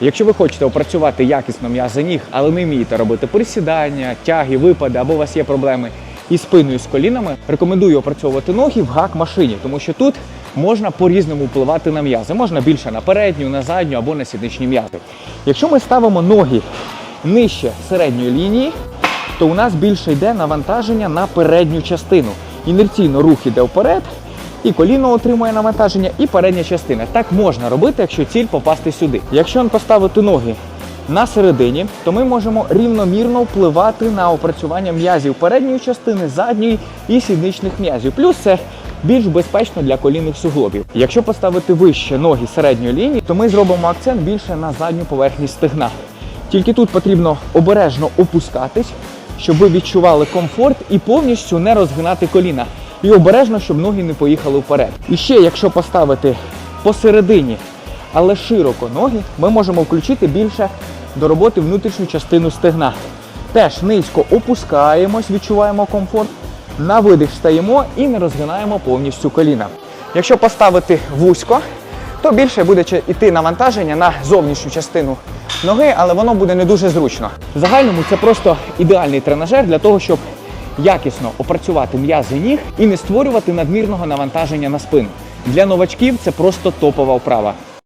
Якщо ви хочете опрацювати якісно м'язи ніг, але не вмієте робити присідання, тяги, випади або у вас є проблеми із спиною, з колінами, рекомендую опрацьовувати ноги в гак машині, тому що тут можна по-різному впливати на м'язи. Можна більше на передню, на задню або на сідничні м'язи. Якщо ми ставимо ноги нижче середньої лінії, то у нас більше йде навантаження на передню частину. Інерційно рух іде вперед, і коліно отримує навантаження, і передня частина. Так можна робити, якщо ціль попасти сюди. Якщо поставити ноги на середині, то ми можемо рівномірно впливати на опрацювання м'язів передньої частини, задньої і сідничних м'язів. Плюс це більш безпечно для колінних суглобів. Якщо поставити вище ноги середньої лінії, то ми зробимо акцент більше на задню поверхність стегна. Тільки тут потрібно обережно опускатись, щоб ви відчували комфорт і повністю не розгинати коліна. І обережно, щоб ноги не поїхали вперед. І ще, якщо поставити посередині, але широко ноги, ми можемо включити більше до роботи внутрішню частину стегна. Теж низько опускаємось, відчуваємо комфорт. На видих стаємо і не розгинаємо повністю коліна. Якщо поставити вузько, то більше буде йти навантаження на зовнішню частину ноги, але воно буде не дуже зручно. В загальному це просто ідеальний тренажер для того, щоб якісно опрацювати м'язи ніг і не створювати надмірного навантаження на спину. Для новачків це просто топова вправа.